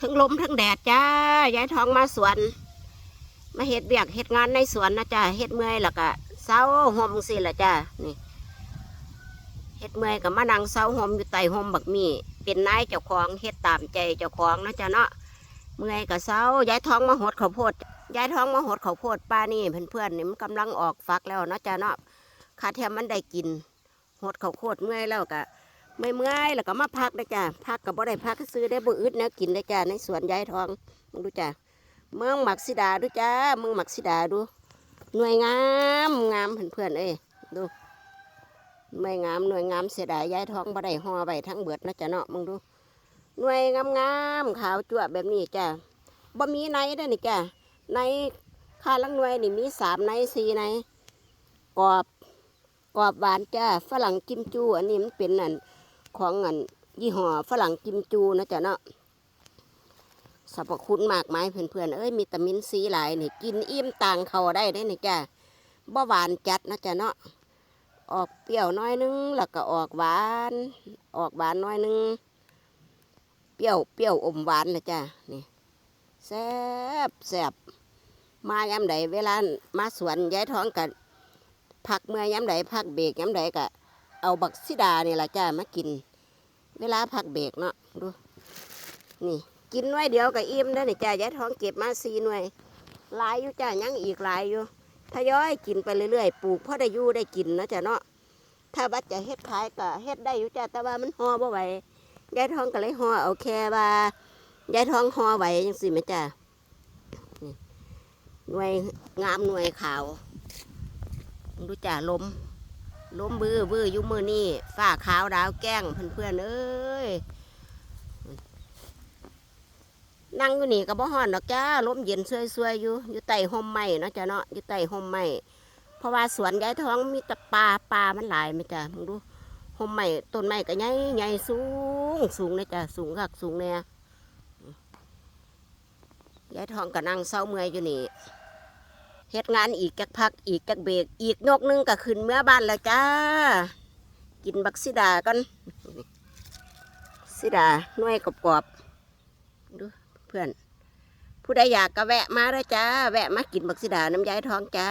ทั้งลมทั้งแดดจ้ายายทองมาสวน มาเฮ็ดเบียกเฮ็ดงานในสวนนะจ้าเฮ็ดเมื่อยแล้วก็เศร้าห่มสิละจ้านี่เฮ็ดเมื่อยกับมานั่งเศร้าห่มอยู่ใต้ห่มบักมีเป็นนายเจ้าของเฮ็ดตามใจเจ้าของนะจ้าเนาะเมื่อยกับเศร้ายายทองมาหดข้าวโพดยายทองมาหดข้าวโพดป้านี่เพื่อนๆนี่มันกำลังออกฟักแล้วนะจ้าเนาะคาแทมมันได้กินหดข้าวโพดเมื่อยแล้วก็ ไม่เมื่อยแล้วก็มาพักได้จ้ะพักกับบ่ได้พักก็ซื้อได้บ่อึดแนวกินได้จ้ะในสวนยายทองมึงดูจ้ะเมืองหมักสิดาดูจ้าเมืองหมักสิดาดู หน่วยงามงามเพื่อนๆเอ้ยดูหน่วยงามหน่วยงามเสียดายยายทองบ่ได้ห่อไว้ทั้งเบิดนะจ้ะเนาะมึงดู หน่วยงามงามขาวจั่วแบบนี้จ้ะบ่มีในได้นี่จ้ะในค่าลังหน่วยนี่มีสามในสี่ในกรอบกรอบหวานจ้าฝรั่งกิมจูอันนี้มันเป็นอัน ของอันยี่ห้อฝรั่งกิมจูนะจ๊ะเนาะสรรพคุณมากมายเพื่อนๆเอ้ยมีตามินซีหลายนี่กินอิ่มต่างเขาได้ได้นี่จ้ะบ่หวานจัดนะจ๊ะเนาะออกเปรี้ยวน้อยนึงแล้วก็ออกหวาน ออกหวานน้อยนึงเปรี้ยวเปรี้ยวอมหวานนะจ๊ะนี่แซ่บแซ่บมายามใดเวลามาสวนย้ายท้องกันพักเมื่อยามใดพักเบรกยามใดก็ เอาบักซิดาเนี่ยละจ้ามากิน เวลาพักเบรกเนาะดู นี่ กินหน่วยเดี๋ยวกับอิ่มได้อนี่จ้ายายท้องเก็บมาสี่หน่วยหลายอยู่จ้ายังอีกหลายอยู่ทยอยกินไปเรื่อยๆปลูกพ่อได้ยู่ได้กินนะจ้ะเนาะถ้าบัดจะเฮ็ดขายก็เฮ็ดได้อยู่จ้าแต่ว่ามันห่อบ่ไหวยายท้องก็เลยห่อเอาแค่ว่ายายท้องห่อไหวจังสิแม่จ้าหน่วยงามหน่วยขาวดูจ้าล้ม ล้มบือบืออยุมือนี่ฝ้าขาวดาวแก้งเพื่อนๆเอ้ยนั่งอยู่นี่ก็บ่ฮ้อนดอกจ้าลมเย็นซวยๆอยู่อยู่ใต้ห่มไม้เนาะจ้ะเนาะอยู่ใต้ห่มไม้เพราะว่าสวนยายท้องมีแต่ปลาปลามันหลายไหมจ้ะมึงดูห่มไม้ต้นไม้ก็ใหญ่ใหญ่สูงสูงเลยจ้ะสูงคักสูงเนี่ยยายทองก็นั่งเศร้าเมื่อยอยู่นี่ เฮ็ดงานอีกจักพักอีกจักเบรกอีกนกหนึงก็ขึ้นเมื่อบ้านแล้วจ้า กินบักซิดากันซิดาหน่วยกรอบๆดูเพื่อน ผู้ใดอยากก็แวะมาเลยจ้า แวะมากินบักซิดาน้ำยายทองจ้า